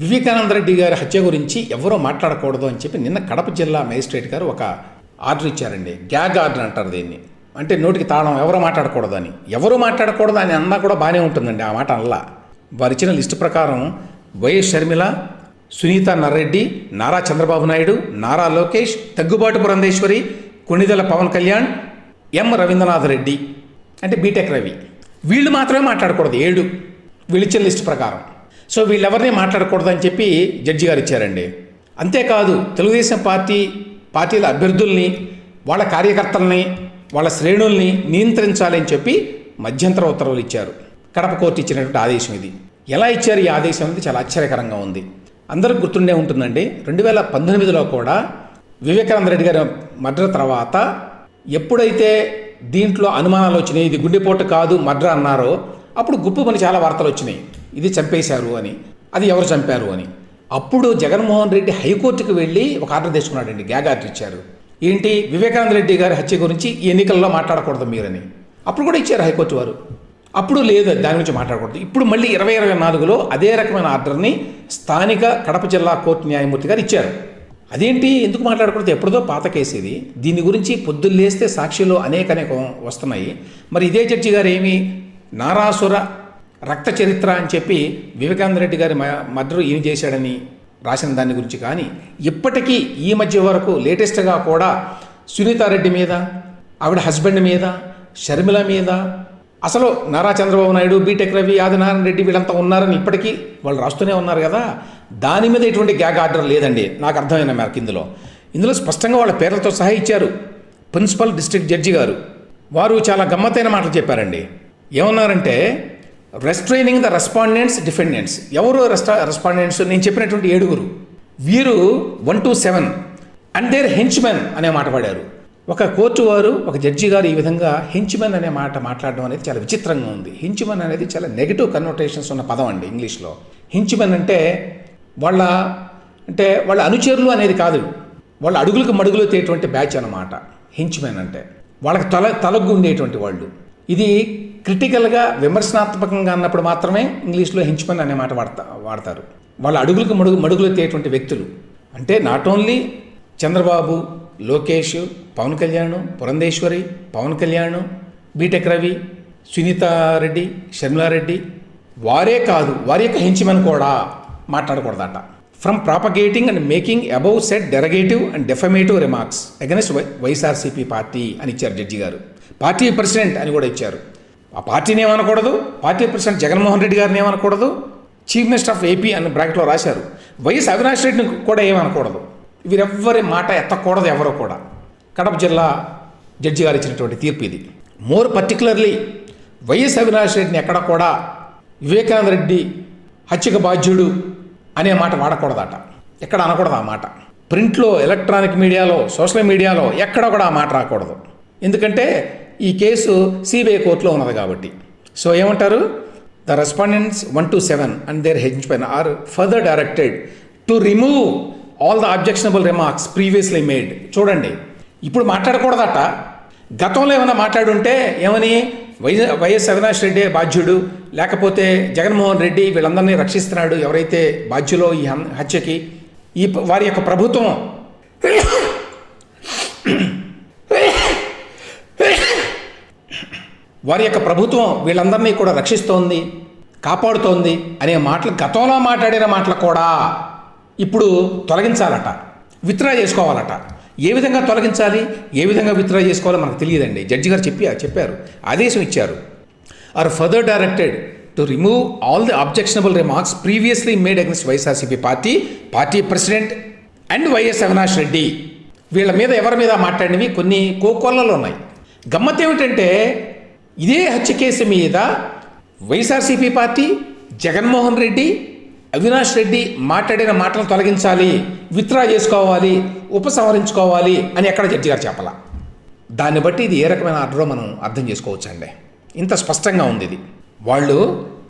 వివేకానంద రెడ్డి గారి హత్య గురించి ఎవరో మాట్లాడకూడదు అని చెప్పి నిన్న కడప జిల్లా మేజిస్ట్రేట్ గారు ఒక ఆర్డర్ ఇచ్చారండి. గ్యాగ్ ఆర్డర్ అంటారు దీన్ని. అంటే నోటికి తాళం ఎవరు మాట్లాడకూడదు అని. ఎవరు మాట్లాడకూడదు అని అన్నా కూడా బాగానే ఉంటుందండి ఆ మాట అనలా. వారు ఇచ్చిన లిస్టు ప్రకారం వైఎస్ షర్మిల సునీత నర్రెడ్డి నారా చంద్రబాబు నాయుడు నారా లోకేష్ తగ్గుబాటు పురంధేశ్వరి కొణిదెల పవన్ కళ్యాణ్ ఎం రవీంద్రనాథ్ రెడ్డి. అంటే బీటెక్ రవి. వీళ్ళు మాత్రమే మాట్లాడకూడదు. ఏడు. వీళ్ళిచ్చిన లిస్టు ప్రకారం. సో వీళ్ళెవరిని మాట్లాడకూడదని చెప్పి జడ్జి గారు ఇచ్చారండి. అంతేకాదు తెలుగుదేశం పార్టీ పార్టీల అభ్యర్థుల్ని వాళ్ళ కార్యకర్తల్ని వాళ్ళ శ్రేణుల్ని నియంత్రించాలని చెప్పి మధ్యంతర ఉత్తర్వులు ఇచ్చారు. కడప కోర్టు ఇచ్చినటువంటి ఆదేశం ఇది. ఎలా ఇచ్చారు ఈ ఆదేశం అనేది చాలా ఆశ్చర్యకరంగా ఉంది. అందరూ గుర్తుండే ఉంటుందండి. రెండు వేల పంతొమ్మిదిలో కూడా వివేకానంద రెడ్డి గారి మర్డర్ తర్వాత ఎప్పుడైతే దీంట్లో అనుమానాలు వచ్చినాయి ఇది గుండెపోటు కాదు మర్డర్ అన్నారో అప్పుడు గుప్పుమని చాలా వార్తలు వచ్చినాయి. ఇది చంపేశారు అని అది ఎవరు చంపారు అని. అప్పుడు జగన్మోహన్ రెడ్డి హైకోర్టుకు వెళ్ళి ఒక ఆర్డర్ తెచ్చుకున్నాడండి గ్యాగ్ ఆర్డర్ ఇచ్చారు. ఏంటి? వివేకానంద రెడ్డి గారి హత్య గురించి ఎన్నికల్లో మాట్లాడకూడదు మీరని. అప్పుడు కూడా ఇచ్చారు హైకోర్టు వారు. అప్పుడు లేదు దాని గురించి మాట్లాడకూడదు. ఇప్పుడు మళ్ళీ ఇరవై ఇరవై నాలుగులో అదే రకమైన ఆర్డర్ని స్థానిక కడప జిల్లా కోర్టు న్యాయమూర్తి గారు ఇచ్చారు. అదేంటి? ఎందుకు మాట్లాడకూడదు? ఎప్పుడుదో పాత కేసు ఇది. దీని గురించి పొద్దున్న లేస్తే సాక్షిలో అనేక అనేక వస్తున్నాయి. మరి ఇదే జడ్జి గారు ఏమి? నారాసుర రక్త చరిత్ర అని చెప్పి వివేకానంద రెడ్డి గారి మర్డర్ ఏం చేశాడని రాసిన దాని గురించి కానీ ఇప్పటికీ ఈ మధ్య వరకు లేటెస్ట్గా కూడా సునీతారెడ్డి మీద ఆవిడ హస్బెండ్ మీద షర్మిల మీద అసలు నారా చంద్రబాబు నాయుడు బీటెక్ రవి ఆదినారాయణ రెడ్డి వీళ్ళంతా ఉన్నారని ఇప్పటికీ వాళ్ళు రాస్తూనే ఉన్నారు కదా. దాని మీద ఎటువంటి గ్యాగ్ ఆర్డర్ లేదండి నాకు అర్థమైన మేరకు ఇందులో. ఇందులో స్పష్టంగా వాళ్ళ పేర్లతో సహా ఇచ్చారు ప్రిన్సిపల్ డిస్ట్రిక్ట్ జడ్జి గారు. వారు చాలా గమ్మత్తైన మాటలు చెప్పారండి. ఏమన్నారంటే రెస్ట్రైనింగ్ ద రెస్పాండెంట్స్ డిఫెండెంట్స్ ఎవరు రెస్టా రెస్పాండెంట్స్ నేను చెప్పినటువంటి ఏడుగురు. వీరు one two seven and their henchmen అనే మాట వాడారు ఒక కోర్టు వారు ఒక జడ్జి గారు ఈ విధంగా హెంచ్మెన్ అనే మాట మాట్లాడడం అనేది చాలా విచిత్రంగా ఉంది. హెంచ్మెన్ అనేది చాలా నెగిటివ్ కన్వర్టేషన్స్ ఉన్న పదం అండి ఇంగ్లీష్లో. హెంచ్మెన్ అంటే వాళ్ళ అంటే వాళ్ళ అనుచరులు అనేది కాదు. వాళ్ళ అడుగులకు మడుగులు తేటువంటి బ్యాచ్ అన్నమాట. హెంచ్మెన్ అంటే. వాళ్ళకి తల తలగ్గు ఉండేటువంటి వాళ్ళు. ఇది క్రిటికల్గా విమర్శనాత్మకంగా అన్నప్పుడు మాత్రమే ఇంగ్లీష్లో హెంచ్మెన్ అనే మాట వాడతా వాడతారు. వాళ్ళ అడుగులకు మడుగు మడుగులు తేటువంటి వ్యక్తులు. అంటే not only Chandrababu Lokesh Pawan Kalyan Purandeswari Pawan Kalyan BTech Ravi Sunitha Reddy Sharmila Reddy వారే కాదు వారి యొక్క హెంచ్మెన్ కూడా మాట్లాడకూడదట. From propagating and making above set derogatory and defamatory remarks against YSRCP party అని ఇచ్చారు జడ్జి గారు. పార్టీ ప్రెసిడెంట్ అని కూడా ఇచ్చారు. ఆ పార్టీని ఏమనకూడదు? పార్టీ ప్రెసిడెంట్ జగన్మోహన్ రెడ్డి గారిని ఏమనకూడదు? చీఫ్ మినిస్టర్ ఆఫ్ ఏపీ అని బ్రాకెట్లో రాశారు. వైఎస్ అవినాష్ రెడ్డిని కూడా ఏమనకూడదు. వీరెవ్వరి మాట ఎత్తకూడదు ఎవరో కూడా. కడప జిల్లా జడ్జి గారు ఇచ్చినటువంటి తీర్పు ఇది. మోర్ పర్టికులర్లీ వైఎస్ అవినాష్ రెడ్డిని ఎక్కడ కూడా వివేకానంద రెడ్డి హత్యకు బాధ్యుడు అనే మాట వాడకూడదట. ఎక్కడ అనకూడదు ఆ మాట. ప్రింట్లో ఎలక్ట్రానిక్ మీడియాలో సోషల్ మీడియాలో ఎక్కడ కూడా ఆ మాట రాకూడదు. ఎందుకంటే ఈ కేసు సిబిఐ కోర్టులో ఉన్నది కాబట్టి. సో ఏమంటారు? The respondents one to seven and their H పైన are further directed to remove all the objectionable remarks previously made చూడండి. ఇప్పుడు మాట్లాడకూడదట. గతంలో ఏమైనా మాట్లాడుంటే ఏమని? వై వైఎస్ అవినాష్ రెడ్డి బాధ్యుడు లేకపోతే జగన్మోహన్ రెడ్డి వీళ్ళందరినీ రక్షిస్తున్నాడు ఎవరైతే బాధ్యులో ఈ హత్యకి? ఈ వారి యొక్క ప్రభుత్వం వారి యొక్క ప్రభుత్వం వీళ్ళందరినీ కూడా రక్షిస్తోంది కాపాడుతోంది అనే మాటలు గతంలో మాట్లాడిన మాటలు కూడా ఇప్పుడు తొలగించాలట విత్డ్రా చేసుకోవాలట. ఏ విధంగా తొలగించాలి? ఏ విధంగా విత్డ్రా చేసుకోవాలో మనకు తెలియదండి. జడ్జి గారు చెప్పి చెప్పారు ఆదేశం ఇచ్చారు. Are further directed to remove all the objectionable remarks previously made against YSRCP party party president and YS Avinash Reddy వీళ్ళ మీద ఎవరి మీద మాట్లాడినవి కొన్ని కోకొల్లలు ఉన్నాయి. గమ్మత్ ఏమిటంటే ఇదే హత్య కేసు మీద వైఎస్ఆర్సీపీ పార్టీ జగన్మోహన్ రెడ్డి అవినాష్ రెడ్డి మాట్లాడిన మాటలు తొలగించాలి విత్డ్రా చేసుకోవాలి ఉపసంహరించుకోవాలి అని ఎక్కడ జడ్జి గారు చెప్పాల. దాన్ని బట్టి ఇది ఏ రకమైన ఆర్డరో మనం అర్థం చేసుకోవచ్చండి. ఇంత స్పష్టంగా ఉంది ఇది. వాళ్ళు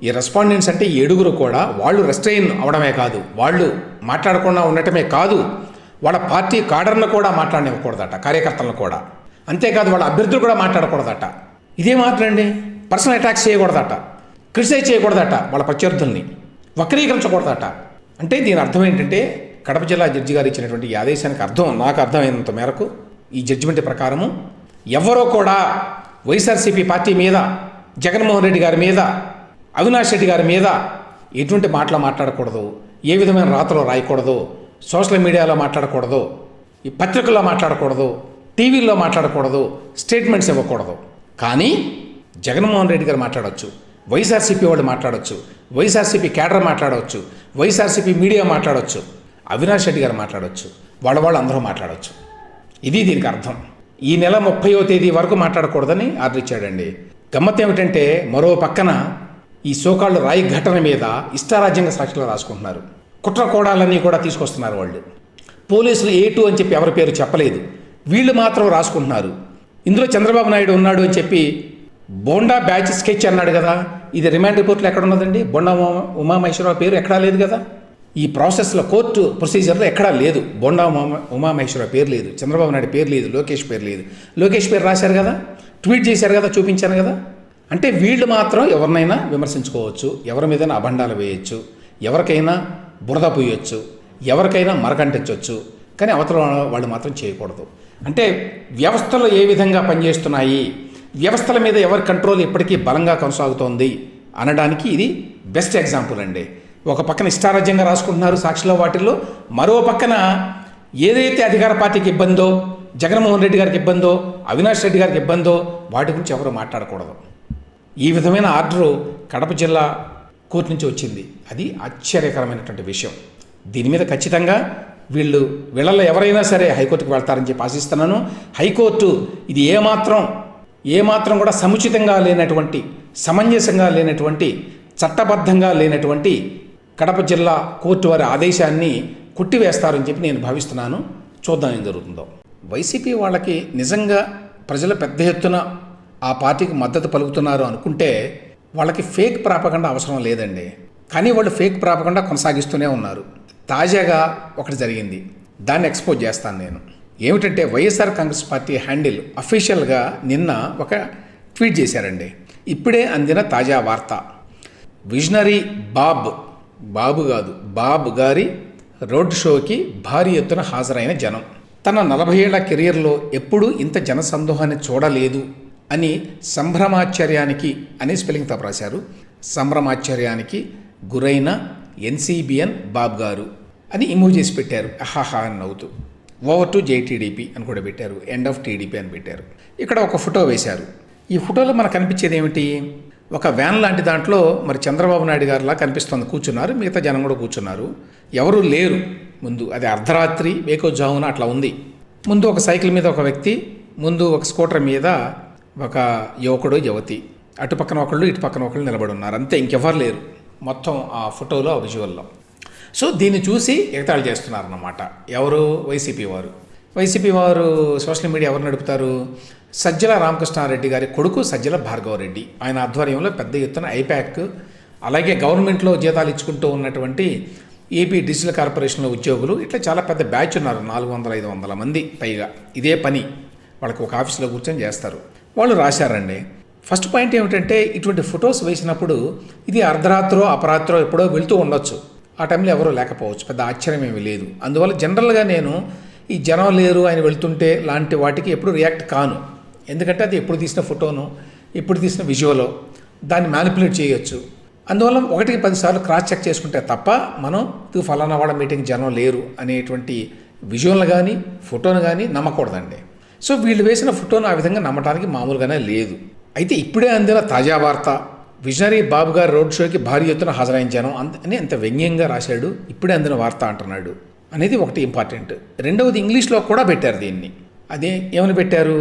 ఈ రెస్పాండెంట్స్ అంటే ఏడుగురు కూడా వాళ్ళు రెస్ట్రైన్ అవడమే కాదు వాళ్ళు మాట్లాడకుండా ఉండటమే కాదు వాళ్ళ పార్టీ కాడర్ను కూడా మాట్లాడనివ్వకూడదట కార్యకర్తలను కూడా. అంతేకాదు వాళ్ళ అభ్యర్థులు కూడా మాట్లాడకూడదట. ఇదే మాట్లాడండి పర్సనల్ అటాక్స్ చేయకూడదట. క్రిటిసైజ్ చేయకూడదట వాళ్ళ ప్రత్యర్థుల్ని. వక్రీకరించకూడదట. అంటే దీని అర్థం ఏంటంటే కడప జిల్లా జడ్జి గారు ఇచ్చినటువంటి ఈ ఆదేశానికి అర్థం నాకు అర్థమైనంత మేరకు ఈ జడ్జిమెంట్ ప్రకారము ఎవరో కూడా వైఎస్ఆర్సీపీ పార్టీ మీద జగన్మోహన్ రెడ్డి గారి మీద అవినాష్ రెడ్డి గారి మీద ఎటువంటి మాటలు మాట్లాడకూడదు ఏ విధమైన రాతలు రాయకూడదు సోషల్ మీడియాలో మాట్లాడకూడదు ఈ పత్రికల్లో మాట్లాడకూడదు టీవీల్లో మాట్లాడకూడదు స్టేట్మెంట్స్ ఇవ్వకూడదు. కానీ జగన్మోహన్ రెడ్డి గారు మాట్లాడవచ్చు వైఎస్ఆర్సీపీ వాళ్ళు మాట్లాడవచ్చు వైఎస్ఆర్సీపీ కేడర్ మాట్లాడవచ్చు వైఎస్ఆర్సీపీ మీడియా మాట్లాడవచ్చు అవినాష్ రెడ్డి గారు మాట్లాడవచ్చు వాళ్ళ వాళ్ళు అందరూ మాట్లాడవచ్చు ఇది దీనికి అర్థం. ఈ నెల ముప్పయో తేదీ వరకు మాట్లాడకూడదని ఆర్డర్ ఇచ్చాడండి. గమ్మత్ ఏమిటంటే మరో పక్కన ఈ సోకాళ్ళు రాయి ఘటన మీద ఇష్టారాజ్యంగా సాక్షులు రాసుకుంటున్నారు. కుట్ర కోడాలన్నీ కూడా తీసుకొస్తున్నారు వాళ్ళు. పోలీసులు ఏ టూ అని చెప్పి ఎవరి పేరు చెప్పలేదు. వీళ్ళు మాత్రం రాసుకుంటున్నారు. ఇందులో చంద్రబాబు నాయుడు ఉన్నాడు అని చెప్పి బోండా బ్యాచ్ స్కెచ్ అన్నాడు కదా. ఇది రిమాండ్ రిపోర్ట్లో ఎక్కడ ఉన్నదండి? బొండా ఉమా ఉమామహేశ్వరరావు పేరు ఎక్కడా లేదు కదా? ఈ ప్రాసెస్లో కోర్టు ప్రొసీజర్లో ఎక్కడా లేదు. బొండా ఉమా ఉమామహేశ్వరరావు పేరు లేదు. చంద్రబాబు నాయుడు పేరు లేదు. లోకేష్ పేరు లేదు. లోకేష్ పేరు రాశారు కదా? ట్వీట్ చేశారు కదా? చూపించాను కదా? అంటే వీళ్ళు మాత్రం ఎవరినైనా విమర్శించుకోవచ్చు. ఎవరి మీదైనా అభండాలు వేయచ్చు. ఎవరికైనా బురద పూయొచ్చు. ఎవరికైనా మరకంటించవచ్చు కానీ అవతల వాళ్ళు మాత్రం చేయకూడదు. అంటే వ్యవస్థలు ఏ విధంగా పనిచేస్తున్నాయి? వ్యవస్థల మీద ఎవరి కంట్రోల్ ఇప్పటికీ బలంగా కొనసాగుతోంది? అనడానికి ఇది బెస్ట్ ఎగ్జాంపుల్ అండి. ఒక పక్కన ఇష్టారాజ్యంగా రాసుకుంటున్నారు సాక్షిలో వాటిల్లో. మరో పక్కన ఏదైతే అధికార పార్టీకి ఇబ్బందో జగన్మోహన్ రెడ్డి గారికి ఇబ్బందో అవినాష్ రెడ్డి గారికి ఇబ్బందో వాటి గురించి ఎవరు మాట్లాడకూడదు. ఈ విధమైన ఆర్డరు కడప జిల్లా కోర్టు నుంచి వచ్చింది. అది ఆశ్చర్యకరమైనటువంటి విషయం. దీని మీద ఖచ్చితంగా వీళ్ళు వీళ్ళల్లో ఎవరైనా సరే హైకోర్టుకు వెళ్తారని చెప్పి ఆశిస్తున్నాను. హైకోర్టు ఇది ఏమాత్రం ఏమాత్రం కూడా సముచితంగా లేనటువంటి సమంజసంగా లేనటువంటి చట్టబద్ధంగా లేనటువంటి కడప జిల్లా కోర్టు వారి ఆదేశాన్ని కొట్టివేస్తారని చెప్పి నేను భావిస్తున్నాను. చూద్దాం ఏం జరుగుతుందో. వైసీపీ వాళ్ళకి నిజంగా ప్రజలు పెద్ద ఎత్తున ఆ పార్టీకి మద్దతు పలుకుతున్నారు అనుకుంటే వాళ్ళకి ఫేక్ ప్రాపగండ అవసరం లేదండి. కానీ వాళ్ళు ఫేక్ ప్రాపగండ కొనసాగిస్తూనే ఉన్నారు. తాజాగా ఒకటి జరిగింది. దాన్ని ఎక్స్పోజ్ చేస్తాను నేను. ఏమిటంటే వైఎస్ఆర్ కాంగ్రెస్ పార్టీ హ్యాండిల్ అఫీషియల్గా నిన్న ఒక ట్వీట్ చేశారండి. ఇప్పుడే అందిన తాజా వార్త. విజనరీ బాబ్ బాబు కాదు బాబ్ గారి రోడ్ షోకి భారీ ఎత్తున హాజరైన జనం. తన నలభై ఏళ్ళ కెరియర్లో ఎప్పుడూ ఇంత జనసందోహాన్ని చూడలేదు అని సంభ్రమాశ్చర్యానికి అనే స్పెల్లింగ్ తప్పు రాశారు. సంభ్రమాశ్చర్యానికి గురైన ఎన్సీబిఎన్ బాబ్ గారు. అని ఇమూవ్ చేసి పెట్టారు. అహాహా అని నవ్వుతూ. ఓవర్ టు జేటీడీపీ అని కూడా పెట్టారు. ఎండ్ ఆఫ్ టీడీపీ అని పెట్టారు. ఇక్కడ ఒక ఫోటో వేశారు. ఈ ఫోటోలో మనకు కనిపించేది ఏమిటి? ఒక వ్యాన్ లాంటి దాంట్లో మరి చంద్రబాబు నాయుడు గారిలా కనిపిస్తుంది. కూర్చున్నారు. మిగతా జనం కూడా కూర్చున్నారు. ఎవరు లేరు. ముందు అది అర్ధరాత్రి వేకోజామున అట్లా ఉంది. ముందు ఒక సైకిల్ మీద ఒక వ్యక్తి ముందు ఒక స్కూటర్ మీద ఒక యువకుడు యువతి. అటు పక్కన ఒకళ్ళు ఇటు పక్కన ఒకళ్ళు నిలబడి ఉన్నారు. అంతే ఇంకెవ్వరు లేరు. మొత్తం ఆ ఫోటోలో ఆ విజువల్లో. సో దీన్ని చూసి ఎగతాళి చేస్తున్నారన్నమాట. ఎవరు? వైసీపీ వారు. వైసీపీ వారు సోషల్ మీడియా ఎవరు నడుపుతారు? సజ్జల రామకృష్ణారెడ్డి గారి కొడుకు సజ్జల భార్గవరెడ్డి. ఆయన ఆధ్వర్యంలో పెద్ద ఎత్తున ఐప్యాక్ అలాగే గవర్నమెంట్లో జీతాలు ఇచ్చుకుంటూ ఉన్నటువంటి ఏపీ డిజిటల్ కార్పొరేషన్లో ఉద్యోగులు ఇట్లా చాలా పెద్ద బ్యాచ్ ఉన్నారు నాలుగు వందల ఐదు వందల మంది పైగా. ఇదే పని వాళ్ళకి ఒక ఆఫీస్లో కూర్చొని చేస్తారు. వాళ్ళు రాశారండి. ఫస్ట్ పాయింట్ ఏమిటంటే ఇటువంటి ఫొటోస్ వేసినప్పుడు ఇది అర్ధరాత్రో అపరాత్రో ఎప్పుడో వెళుతూ ఉండొచ్చు. ఆ టైంలో ఎవరూ లేకపోవచ్చు. పెద్ద ఆశ్చర్యం ఏమీ లేదు. అందువల్ల జనరల్గా నేను ఈ జనం లేరు ఆయన వెళ్తుంటే లాంటి వాటికి ఎప్పుడు రియాక్ట్ కాను. ఎందుకంటే అది ఎప్పుడు తీసిన ఫోటోను ఎప్పుడు తీసిన విజువలో దాన్ని మ్యానిపులేట్ చేయొచ్చు. అందువల్ల ఒకటికి పదిసార్లు క్రాస్ చెక్ చేసుకుంటే తప్ప మనం ఇది ఫలానా వాడ మీటింగ్ జనం లేరు అనేటువంటి విజువల్ని కానీ ఫోటోను కానీ నమ్మకూడదండి. సో వీళ్ళు వేసిన ఫోటోను ఆ విధంగా నమ్మటానికి మామూలుగానే లేదు. అయితే ఇప్పుడే అందిన తాజా వార్త విజనరీ బాబు గారు రోడ్ షోకి భారీ ఎత్తున హాజరాయించాను అంత అని అంత వ్యంగ్యంగా రాశాడు ఇప్పుడే అందిన వార్త అంటున్నాడు. అనేది ఒకటి ఇంపార్టెంట్. రెండవది ఇంగ్లీష్లో కూడా పెట్టారు దీన్ని. అదే ఏమని పెట్టారు?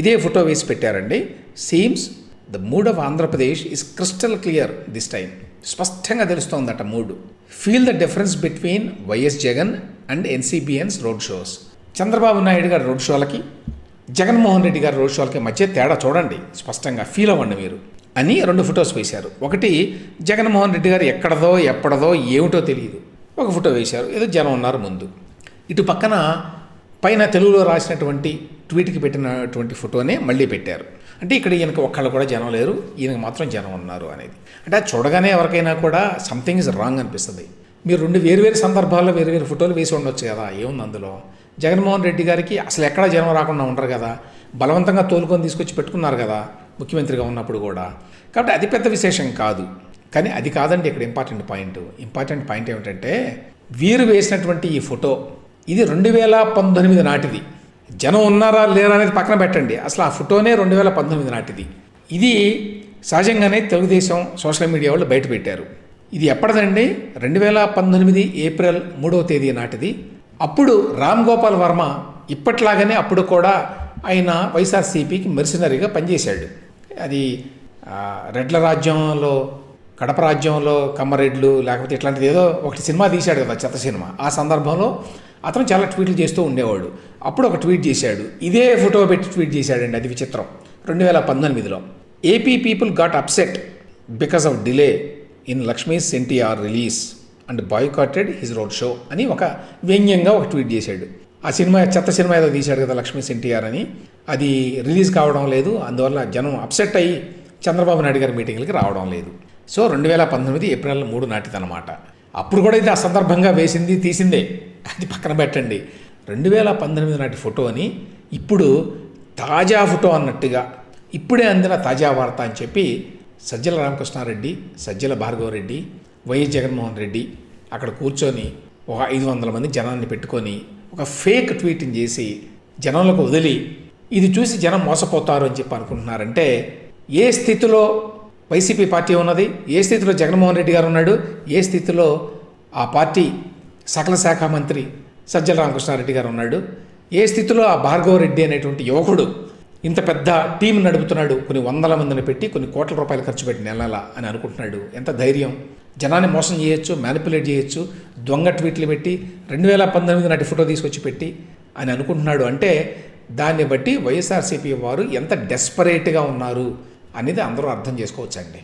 ఇదే ఫోటో వేసి పెట్టారండి. Seems the mood of Andhra Pradesh is crystal clear this time స్పష్టంగా తెలుస్తోందట మూడు feel the difference between YS Jagan and NCBN's road shows Chandrababu Naidu గారి రోడ్ షోలకి జగన్మోహన్ రెడ్డి గారి రోడ్ షోలకి మధ్య తేడా చూడండి. స్పష్టంగా ఫీల్ అవ్వండి మీరు. అని రెండు ఫొటోస్ వేశారు. ఒకటి జగన్మోహన్ రెడ్డి గారు ఎక్కడదో ఎప్పడదో ఏమిటో తెలియదు. ఒక ఫోటో వేశారు. ఏదో జనం ఉన్నారు ముందు. ఇటు పక్కన పైన తెలుగులో రాసినటువంటి ట్వీట్కి పెట్టినటువంటి ఫోటోనే మళ్ళీ పెట్టారు. అంటే ఇక్కడ ఈయనకి ఒక్కళ్ళు కూడా జనం లేరు. ఈయనకి మాత్రం జనం ఉన్నారు అనేది. అంటే చూడగానే ఎవరికైనా కూడా సంథింగ్ ఇస్ రాంగ్ అనిపిస్తుంది. మీరు రెండు వేరువేరు సందర్భాల్లో వేరువేరు ఫోటోలు వేసి ఉండొచ్చు కదా ఏముంది అందులో? జగన్మోహన్ రెడ్డి గారికి అసలు ఎక్కడా జనం రాకుండా ఉండరు కదా? బలవంతంగా తోలుకొని తీసుకొచ్చి పెట్టుకున్నారు కదా? ముఖ్యమంత్రిగా ఉన్నప్పుడు కూడా. కాబట్టి అది పెద్ద విశేషం కాదు. కానీ అది కాదండి ఇక్కడ ఇంపార్టెంట్ పాయింట్. ఇంపార్టెంట్ పాయింట్ ఏమిటంటే వీరు వేసినటువంటి ఈ ఫోటో ఇది రెండు వేల పంతొమ్మిది నాటిది. జనం ఉన్నారా లేరా అనేది పక్కన పెట్టండి. అసలు ఆ ఫోటోనే రెండు వేల పంతొమ్మిది నాటిది. ఇది సహజంగానే తెలుగుదేశం సోషల్ మీడియా వాళ్ళు బయట పెట్టారు. ఇది ఎప్పటిదండి? రెండు వేల పంతొమ్మిది ఏప్రిల్ మూడవ తేదీ నాటిది. అప్పుడు రామ్ గోపాల్ వర్మ ఇప్పట్లాగానే అప్పుడు కూడా ఆయన వైఎస్ఆర్సీపీకి మెర్సినరీగా పనిచేశాడు. అది రెడ్ల రాజ్యంలో కడప రాజ్యంలో కమ్మరెడ్లు లేకపోతే ఇట్లాంటిది ఏదో ఒకటి సినిమా తీశాడు కదా చెత్త సినిమా. ఆ సందర్భంలో అతను చాలా ట్వీట్లు చేస్తూ ఉండేవాడు. అప్పుడు ఒక ట్వీట్ చేశాడు. ఇదే ఫోటో పెట్టి ట్వీట్ చేశాడండి అది విచిత్రం. రెండు వేల పంతొమ్మిదిలో. AP people got upset because of delay in Lakshmi's NTR release and boycotted his road show అని ఒక వ్యంగ్యంగా ఒక ట్వీట్ చేశాడు. ఆ సినిమా చెత్త సినిమా ఏదో తీశాడు కదా లక్ష్మీస్ ఎన్టీఆర్ అని. అది రిలీజ్ కావడం లేదు. అందువల్ల జనం అప్సెట్ అయ్యి చంద్రబాబు నాయుడు గారి మీటింగ్లకి రావడం లేదు. సో రెండు వేల పంతొమ్మిది ఏప్రిల్ మూడు నాటిదన్నమాట. అప్పుడు కూడా ఇది ఆ సందర్భంగా వేసింది తీసిందే. అది పక్కన పెట్టండి. రెండు వేల పంతొమ్మిది నాటి ఫోటోని ఇప్పుడు తాజా ఫోటో అన్నట్టుగా ఇప్పుడే అందిన తాజా వార్త అని చెప్పి సజ్జల రామకృష్ణారెడ్డి సజ్జల భార్గవరెడ్డి వైఎస్ జగన్మోహన్ రెడ్డి అక్కడ కూర్చొని ఒక ఐదు వందల మంది జనాన్ని పెట్టుకొని ఒక ఫేక్ ట్వీట్ని చేసి జనంలోకి వదిలి ఇది చూసి జనం మోసపోతారు అని చెప్పి అనుకుంటున్నారంటే ఏ స్థితిలో వైసీపీ పార్టీ ఉన్నది ఏ స్థితిలో జగన్మోహన్ రెడ్డి గారు ఉన్నాడు ఏ స్థితిలో ఆ పార్టీ సకల శాఖ మంత్రి సజ్జల రామకృష్ణారెడ్డి గారు ఉన్నాడు ఏ స్థితిలో ఆ భార్గవ రెడ్డి అనేటువంటి యువకుడు ఇంత పెద్ద టీం నడుపుతున్నాడు కొన్ని వందల మందిని పెట్టి కొన్ని కోట్ల రూపాయలు ఖర్చు పెట్టి నెలల అని అనుకుంటున్నాడు. ఎంత ధైర్యం. జనాన్ని మోసం చేయొచ్చు మ్యానిపులేట్ చేయొచ్చు దొంగ ట్వీట్లు పెట్టి రెండు వేల పంతొమ్మిది నాటి ఫోటో తీసుకొచ్చి పెట్టి అని అనుకుంటున్నాడు అంటే దాన్ని బట్టి వైఎస్ఆర్సీపీ వారు ఎంత డెస్పరేట్గా ఉన్నారు అనేది అందరూ అర్థం చేసుకోవచ్చండి.